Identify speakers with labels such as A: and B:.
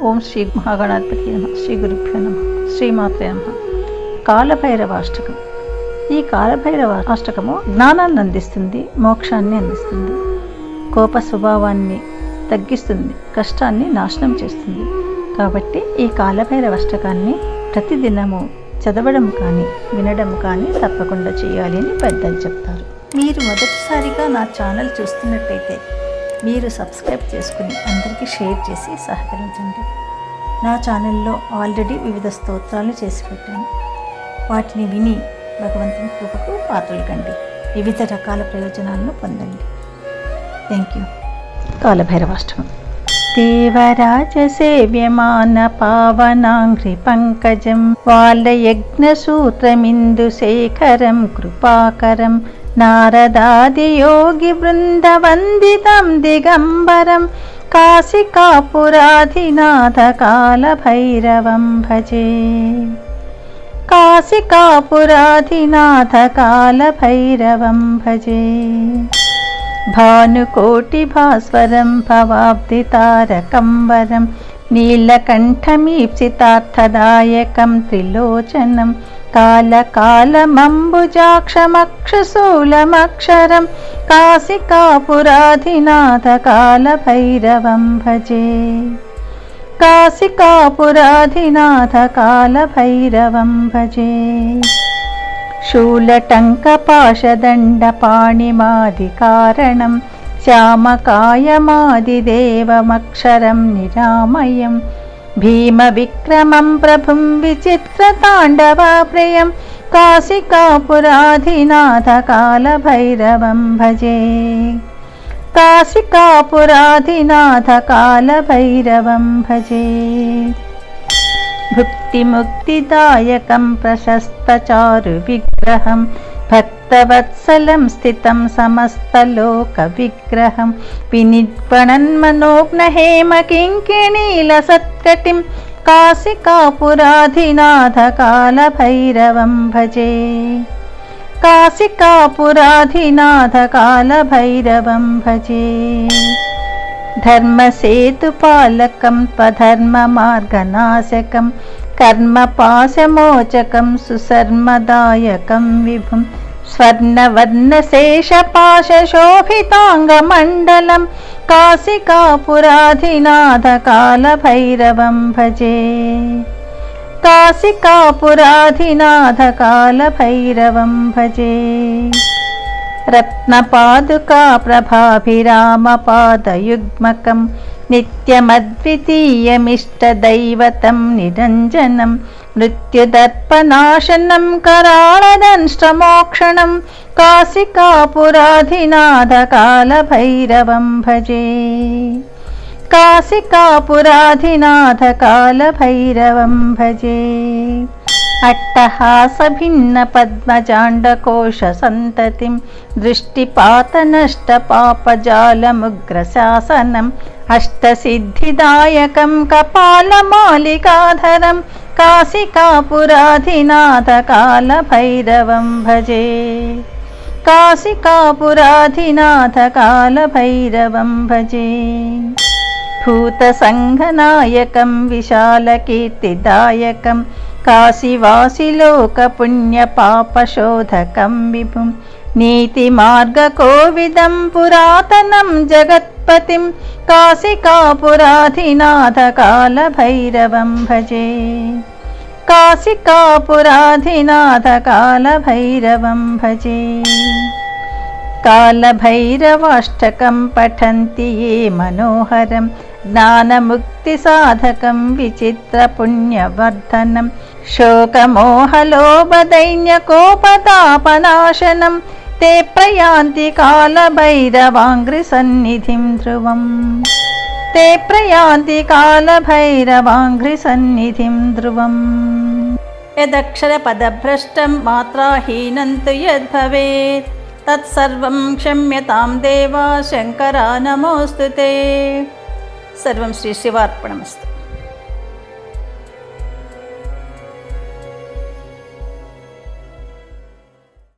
A: ఓం శ్రీ మహాగణాధిపతి నమ. శ్రీ గురుభ్యో నమ. శ్రీమాతే నమ. కాలభైరవాష్టకం. ఈ కాలభైరవ అష్టకము జ్ఞానాన్ని అందిస్తుంది మోక్షాన్ని అందిస్తుంది. కోప స్వభావాన్ని తగ్గిస్తుంది కష్టాన్ని నాశనం చేస్తుంది. కాబట్టి ఈ కాలభైరవ అష్టకాన్ని ప్రతిదినము చదవడం కానీ వినడం కానీ తప్పకుండా చేయాలి అని పెద్దలు చెప్తారు. మీరు మొదటిసారిగా నా ఛానల్ చూస్తున్నట్టయితే మీరు సబ్స్క్రైబ్ చేసుకుని అందరికీ షేర్ చేసి సహకరించండి. నా ఛానల్లో ఆల్రెడీ వివిధ స్తోత్రాలు చేసి పెట్టాను. వాటిని విని భగవంతుని కృపకు పాత్రలు కండి వివిధ రకాల ప్రయోజనాలను పొందండి. Thank you. కాలభైరవాష్టమం. దేవరాజ సేవ్యమాన పావనాంఘ్రి పంకజం नारदादियोगिवृन्दवन्दितं दिगम्बरं काशिकापुराधिनाथकालभैरवं भजे। काशिकापुराधिनाथकालभैरवं भजे। भानुकोटिभास्वरं भवाब्धितारकम्बरं नीलकण्ठमीप्सितार्थदायकं त्रिलोचनं कालकालमम्बुजाक्षमक्षशूलमक्षरं कासिकापुराधिनाथकालभैरवं भजे। कासिकापुराधिनाथकालभैरवं भजे। शूलटङ्कपाशदण्डपाणिमादिकारणं श्यामकायमादिदेवमक्षरं निरामयम् भीमविक्रमं प्रभुं विचित्रताण्डवप्रियं काशिकापुराधिनाथकालभैरवं भजे। काशिकापुराधिनाथकालभैरवं भजे। भुक्तिमुक्तिदायकं प्रशस्तचारुविग्रहं भक्तवत्सलं स्थितं समस्तलोकविग्रहं विनिर्पणन्मनोग्नहेमकिङ्किणीलसत्कटिं काशिकापुराधिनाथकालभैरवं भजे काशिकापुराधिनाथकालभैरवं भजे धर्मसेतुपालकं त्वधर्ममार्गनाशकं कर्मपाशमोचकं सुसर्मदायकं विभुं स्वर्णवर्णशेषपाशशोभिताङ्गमण्डलं काशिकापुराधिनाथकालभैरवं भजे। काशिकापुराधिनाथकालभैरवं भजे। रत्नपादुका प्रभाभिरामपादयुग्मकं नित्यमद्वितीयमिष्टदैवतं निरञ्जनं मृत्युदर्पनाशनं कराळदंष्टमोक्षणं काशिकापुराधिनाथकालभैरवं भजे। काशिकापुराधिनाथकालभैरवं भजे। अट्टहासभिन्नपद्मजाण्डकोशसन्ततिं दृष्टिपातनष्टपापजालमुग्रशासनम् अष्टसिद्धिदायकं कपालमालिकाधरं काशिकापुराधिनाथकालभैरवं भजे। काशिकापुराधिनाथकालभैरवं भजे। भूतसङ्घनायकं विशालकीर्तिदायकं काशिवासिलोकपुण्यपापशोधकं विभुं। नीतिमार्गकोविदं पुरातनं जगत्पतिं काशिकापुराधिनाथकालभैरवं भजे। काशिकापुराधिनाथकालभैरवं भजे। कालभैरवाष्टकं पठन्ति ये मनोहरं ज्ञानमुक्तिसाधकं विचित्रपुण्यवर्धनं शोकमोहलोभदैन्यकोपतापनाशनं ते प्रयान्ति कालभैरवाङ्घ्रिसन्निधिं ध्रुवम् ते प्रयान्ति कालभैरवाङ्घ्रिसन्निधिं ध्रुवम् यदक्षरपदभ्रष्टं मात्राहीनं तु यद्भवेत् तत्सर्वं क्षम्यतां देवा शङ्करा नमोऽस्तु ते सर्वं श्रीशिवार्पणमस्तु